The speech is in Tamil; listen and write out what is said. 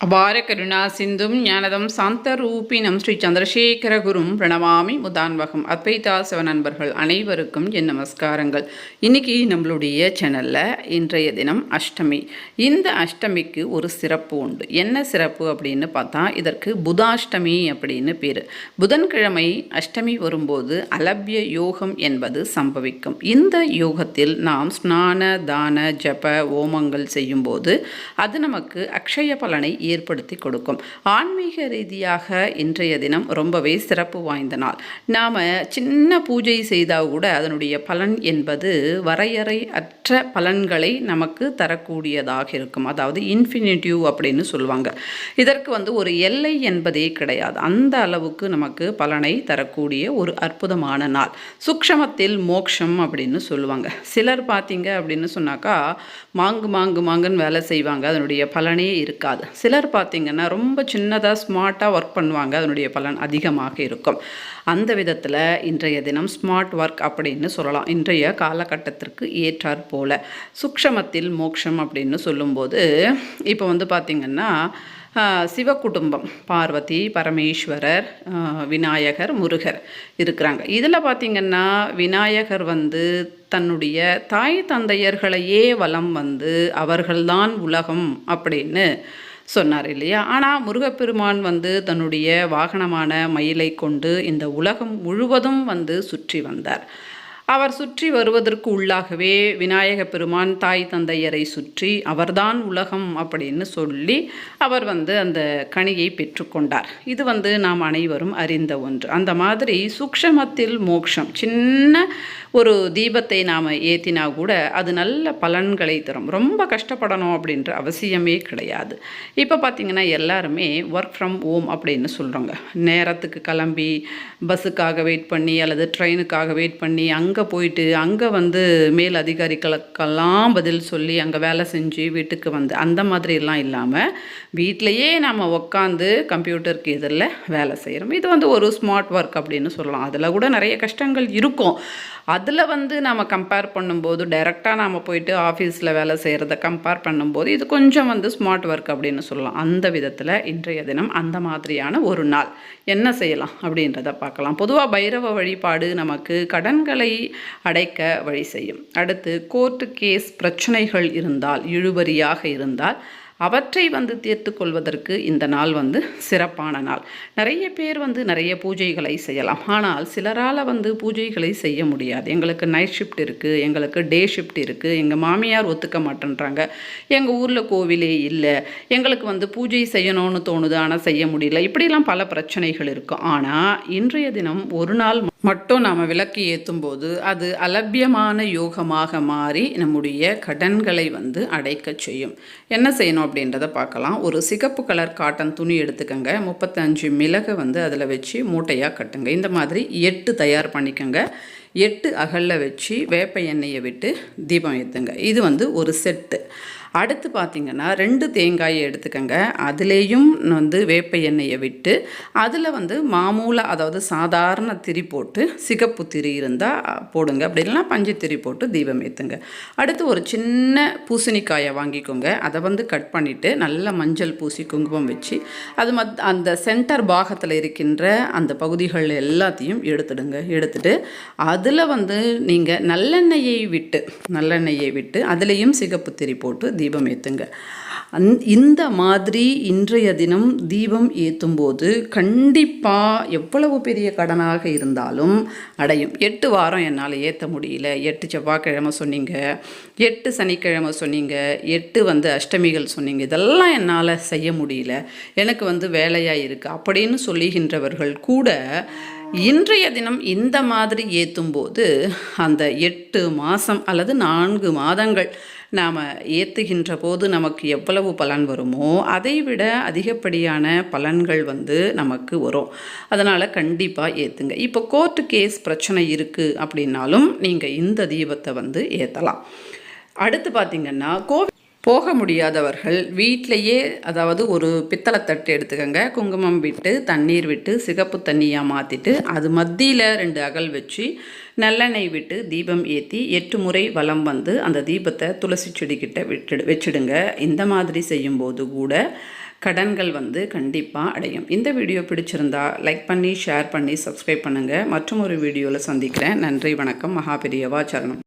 அபார கருணா சிந்தும் ஞானதம் சாந்த ரூபினம் ஸ்ரீ சந்திரசேகர குரும் பிரணவாமி முதான்வகம். அத்வைதாசவ நண்பர்கள் அனைவருக்கும் என் நமஸ்காரங்கள். இன்னைக்கு நம்மளுடைய சேனலில் இன்றைய தினம் அஷ்டமி. இந்த அஷ்டமிக்கு ஒரு சிறப்பு உண்டு. என்ன சிறப்பு அப்படின்னு பார்த்தா இதற்கு புதாஷ்டமி அப்படின்னு பேர். புதன்கிழமை அஷ்டமி வரும்போது அலபிய யோகம் என்பது சம்பவிக்கும். இந்த யோகத்தில் நாம் ஸ்நான தான ஜப ஓமங்கள் செய்யும்போது அது நமக்கு அக்ஷய பலனை ஏற்படுத்தி கொடுக்கும். ஆன்மீக ரீதியாக இன்றைய தினம் ரொம்பவே சிறப்பு வாய்ந்த நாள். நாம் சின்ன பூஜை செய்தால் கூட அதனுடைய பலன் என்பது வரையறை அற்ற பலன்களை நமக்கு தரக்கூடியதாக இருக்கும். அதாவது இன்ஃபினிட்டிவ் அப்படின்னு சொல்லுவாங்க. இதற்கு வந்து ஒரு எல்லை என்பதே கிடையாது. அந்த அளவுக்கு நமக்கு பலனை தரக்கூடிய ஒரு அற்புதமான நாள். சுக்ஷமத்தில் மோக்ஷம் அப்படின்னு சொல்லுவாங்க. சிலர் பார்த்தீங்க அப்படின்னு சொன்னாக்கா மாங்கு மாங்கு மாங்குன்னு வேலை செய்வாங்க. அதனுடைய பலனே இருக்காது. சிலர் பார்த்திங்கன்னா ரொம்ப சின்னதாக ஸ்மார்ட்டாக ஒர்க் பண்ணுவாங்க. அதனுடைய பலன் அதிகமாக இருக்கும். அந்த விதத்தில் இன்றைய தினம் ஸ்மார்ட் ஒர்க் அப்படின்னு சொல்லலாம். இன்றைய காலகட்டத்திற்கு ஏற்றாற் போல. சுக்ஷமத்தில் மோக்ஷம் அப்படின்னு சொல்லும்போது இப்போ வந்து பார்த்திங்கன்னா சிவக்குடும்பம் பார்வதி பரமேஸ்வரர் விநாயகர் முருகர் இருக்கிறாங்க. இதில் பார்த்திங்கன்னா விநாயகர் வந்து தன்னுடைய தாய் தந்தையர்களையே வலம் வந்து அவர்கள்தான் உலகம் அப்படின்னு சொன்னார் இல்லையா? ஆனால் முருகப்பெருமான் வந்து தன்னுடைய வாகனமான மயிலை கொண்டு இந்த உலகம் முழுவதும் வந்து சுற்றி வந்தார். அவர் சுற்றி வருவதற்கு உள்ளாகவே விநாயக பெருமான் தாய் தந்தையரை சுற்றி அவர்தான் உலகம் அப்படின்னு சொல்லி அவர் வந்து அந்த கனியை பெற்றுக்கொண்டார் இது வந்து நாம் அனைவரும் அறிந்த ஒன்று. அந்த மாதிரி சூக்ஷமத்தில் மோக்ஷம் சின்ன ஒரு தீபத்தை நாம் ஏற்றினா கூட அது நல்ல பலன்களை தரும். ரொம்ப கஷ்டப்படணும் அப்படின்ற அவசியமே கிடையாது. இப்போ பார்த்திங்கன்னா எல்லாருமே ஒர்க் ஃப்ரம் ஹோம் அப்படின்னு சொல்கிறாங்க நேரத்துக்கு கிளம்பி பஸ்ஸுக்காக வெயிட் பண்ணி அல்லது ட்ரெயினுக்காக வெயிட் பண்ணி அங்கே போயிட்டு அங்கே வந்து மேல் அதிகாரிகளுக்கெல்லாம் பதில் சொல்லி அங்கே வேலை செஞ்சு வீட்டுக்கு வந்து அந்த மாதிரிலாம் இல்லாமல் வீட்டிலையே நம்ம உக்காந்து கம்ப்யூட்டருக்கு எதிரில் வேலை செய்கிறோம் இது வந்து ஒரு ஸ்மார்ட் ஒர்க் அப்படின்னு சொல்லலாம். அதில் கூட நிறைய கஷ்டங்கள் இருக்கும். அதில் வந்து நாம் கம்பேர் பண்ணும்போது டைரெக்டாக நாம் போயிட்டு ஆஃபீஸில் வேலை செய்கிறத கம்பேர் பண்ணும்போது இது கொஞ்சம் வந்து ஸ்மார்ட் ஒர்க் அப்படின்னு சொல்லலாம். அந்த விதத்தில் இன்றைய தினம் அந்த மாதிரியான ஒரு நாள் என்ன செய்யலாம் அப்படின்றத பார்க்கலாம். பொதுவாக பைரவ வழிபாடு நமக்கு கடன்களை அடைக்க வழி செய்யும். அடுத்து கோர்ட்டு கேஸ் பிரச்சனைகள் இருந்தால் இழுபறியாக இருந்தால் அவற்றை வந்து தீர்த்து கொள்வதற்கு இந்த நாள் வந்து சிறப்பான நாள். நிறைய பேர் வந்து நிறைய பூஜைகளை செய்யலாம். ஆனால் சிலரால் வந்து பூஜைகளை செய்ய முடியாது. எங்களுக்கு நைட் ஷிஃப்ட் இருக்குது எங்களுக்கு டே ஷிஃப்ட் இருக்குது எங்கள் மாமியார் ஒத்துக்க மாட்டேன்றாங்க. எங்கள் ஊரில் கோவிலே இல்லை. எங்களுக்கு வந்து பூஜை செய்யணும்னு தோணுது ஆனால் செய்ய முடியல. இப்படிலாம் பல பிரச்சனைகள் இருக்கும். ஆனால் இன்றைய தினம் ஒரு நாள் மட்டும் நாம் விளக்கு ஏற்றும் போது அது அலபியமான யோகமாக மாறி நம்முடைய கடன்களை வந்து அடைக்க செய்யும். என்ன செய்யணும் அப்படின்றத பார்க்கலாம். ஒரு சிகப்பு கலர் காட்டன் துணி எடுத்துக்கோங்க. முப்பத்தஞ்சு மிளகை வந்து அதில் வச்சு மூட்டையாக கட்டுங்க. இந்த மாதிரி எட்டு தயார் பண்ணிக்கோங்க. எட்டு அகலில் வச்சு வேப்ப எண்ணெயை விட்டு தீபம் ஏற்றுங்க இது வந்து ஒரு செட்டு. அடுத்து பார்த்திங்கன்னா ரெண்டு தேங்காயை எடுத்துக்கோங்க. அதுலேயும் வந்து வேப்ப எண்ணெயை விட்டு அதில் வந்து மாமூல அதாவது சாதாரண திரி போட்டு சிகப்பு திரி இருந்தால் போடுங்க. அப்படி இல்லைனா பஞ்சு திரி போட்டு தீபம் ஏற்றுங்க அடுத்து ஒரு சின்ன பூசணிக்காயை வாங்கிக்கோங்க. அதை வந்து கட் பண்ணிவிட்டு நல்ல மஞ்சள் பூசி குங்குமம் வச்சு அது மத் அந்த சென்டர் பாகத்தில் இருக்கின்ற அந்த பகுதிகள் எல்லாத்தையும் எடுத்துடுங்க. எடுத்துட்டு அதில் வந்து நீங்கள் நல்லெண்ணெயை விட்டு நல்லெண்ணெயை விட்டு அதுலேயும் சிகப்பு திரி போட்டு தீபம் தீபம் ஏற்றுங்க அந் இந்த மாதிரி இன்றைய தினம் தீபம் ஏற்றும்போது கண்டிப்பாக எவ்வளவு பெரிய கடனாக இருந்தாலும் அடையும். எட்டு வாரம் என்னால் ஏற்ற முடியல. எட்டு செவ்வாய்க்கிழமை சொன்னீங்க எட்டு சனிக்கிழமை சொன்னீங்க எட்டு வந்து அஷ்டமிகள் சொன்னீங்க. இதெல்லாம் என்னால் செய்ய முடியல. எனக்கு வந்து வேலையாக இருக்குது அப்படின்னு சொல்லுகின்றவர்கள் கூட இன்றைய தினம் இந்த மாதிரி ஏற்றும்போது அந்த எட்டு மாதம் அல்லது நான்கு மாதங்கள் நாம் ஏற்றுகின்ற போது நமக்கு எவ்வளவு பலன் வருமோ அதை விட அதிகப்படியான பலன்கள் வந்து நமக்கு வரும். அதனால் கண்டிப்பாக ஏற்றுங்க இப்போ கோர்ட்டு கேஸ் பிரச்சனை இருக்குது அப்படின்னாலும் நீங்கள் இந்த தீபத்தை வந்து ஏற்றலாம் அடுத்து பார்த்திங்கன்னா கோவில் போக முடியாதவர்கள் வீட்டிலையே அதாவது ஒரு பித்தளை தட்டு எடுத்துக்கோங்க. குங்குமம் விட்டு தண்ணீர் விட்டு சிகப்பு தண்ணியாக மாற்றிட்டு அது மத்தியில் ரெண்டு அகல் வச்சு நல்லெண்ணெய் விட்டு தீபம் ஏற்றி எட்டு முறை வலம் வந்து அந்த தீபத்தை துளசி செடிக்கிட்ட விட்டு வச்சிடுங்க. இந்த மாதிரி செய்யும்போது கூட கடன்கள் வந்து கண்டிப்பாக அடையும். இந்த வீடியோ பிடிச்சிருந்தா லைக் பண்ணி ஷேர் பண்ணி சப்ஸ்கிரைப் பண்ணுங்கள் மற்றும் ஒரு வீடியோவில் சந்திக்கிறேன். நன்றி வணக்கம். மகாபெரியவா சரணம்.